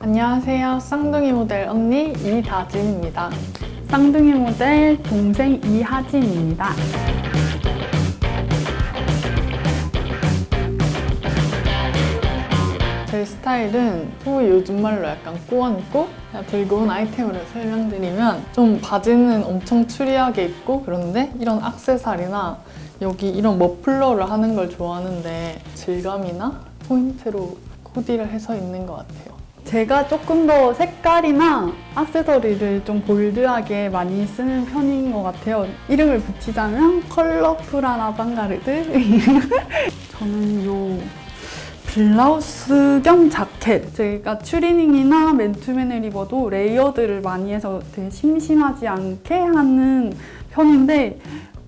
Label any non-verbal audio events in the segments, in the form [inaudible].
안녕하세요. 쌍둥이 모델 언니 이다진입니다. 쌍둥이 모델 동생 이하진입니다. 제 스타일은 소위 요즘 말로 약간? 그냥 들고 온 아이템으로 설명드리면 좀 바지는 엄청 추리하게 입고 그런데 이런 악세사리나 여기 이런 머플러를 하는 걸 좋아하는데 질감이나 포인트로 코디를 해서 입는 것 같아요. 제가 조금 더 색깔이나 액세서리를 좀 볼드하게 많이 쓰는 편인 것 같아요. 이름을 붙이자면 컬러풀한 아방가르드. [laughs] 저는 요 블라우스 겸 자켓. 제가 추리닝이나 맨투맨을 입어도 레이어드를 많이 해서 되게 심심하지 않게 하는 편인데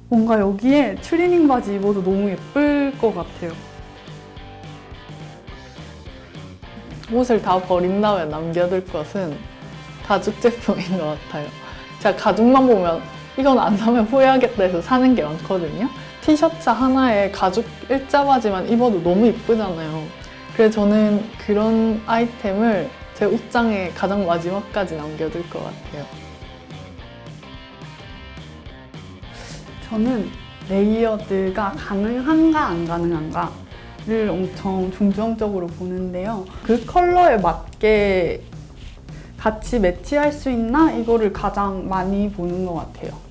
뭔가 여기에 추리닝 바지 입어도 너무 예쁠 것 같아요. 옷을 다 버린 다음에 남겨둘 것은 가죽 제품인 것 같아요. 제가 가죽만 보면 이건 안 사면 후회하겠다 해서 사는 게 많거든요. 티셔츠 하나에 가죽 일자 바지만 입어도 너무 이쁘잖아요. 그래서 저는 그런 아이템을 제 옷장에 가장 마지막까지 남겨둘 것 같아요. 저는 레이어드가 가능한가 안 가능한가 를 엄청 중점적으로 보는데요. 그 컬러에 맞게 같이 매치할 수 있나 이거를 가장 많이 보는 것 같아요.